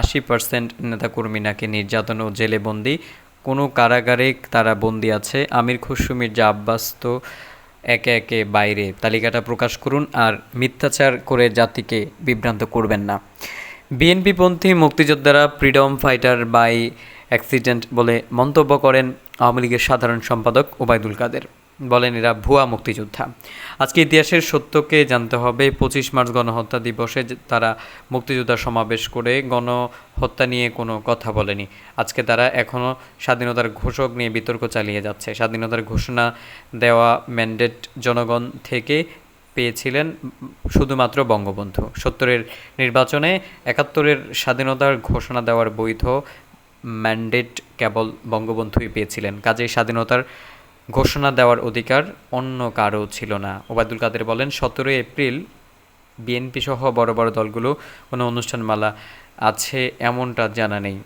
আশি পার্সেন্ট নেতাকর্মী নাকি নির্যাতন ও জেলে বন্দি কোনো কারাগারে তারা বন্দি আছে? আমির খুশরু মির্জা আব্বাস তো একে একে বাইরে। তালিকাটা প্রকাশ করুন আর মিথ্যাচার করে জাতিকে বিভ্রান্ত করবেন না। বিএনপিপন্থী মুক্তিযোদ্ধারা ফ্রিডম ফাইটার বাই অ্যাক্সিডেন্ট বলে মন্তব্য করেন আওয়ামী লীগের সাধারণ সম্পাদক ওবায়দুল কাদের। বলেন এরা ভুয়া মুক্তিযোদ্ধা। আজকে ইতিহাসের সত্যকে জানতে হবে, পঁচিশ মার্চ গণহত্যা দিবসে তারা মুক্তিযোদ্ধা সমাবেশ করে গণহত্যা নিয়ে কোনো কথা বলেনি। আজকে তারা এখনও স্বাধীনতার ঘোষক নিয়ে বিতর্ক চালিয়ে যাচ্ছে। স্বাধীনতার ঘোষণা দেওয়া ম্যান্ডেট জনগণ থেকে পেয়েছিলেন শুধুমাত্র বঙ্গবন্ধু। সত্তরের নির্বাচনে একাত্তরের স্বাধীনতার ঘোষণা দেওয়ার বৈধ ম্যান্ডেট কেবল বঙ্গবন্ধুই পেয়েছিলেন। কাজেই স্বাধীনতার ঘোষণা দেওয়ার অধিকার অন্য কারও ছিল না। ওবায়দুল কাদের বলেন, সতেরোই এপ্রিল বিএনপি সহ বড় বড় দলগুলো কোনো অনুষ্ঠানমালা আছে এমনটা জানা নেই।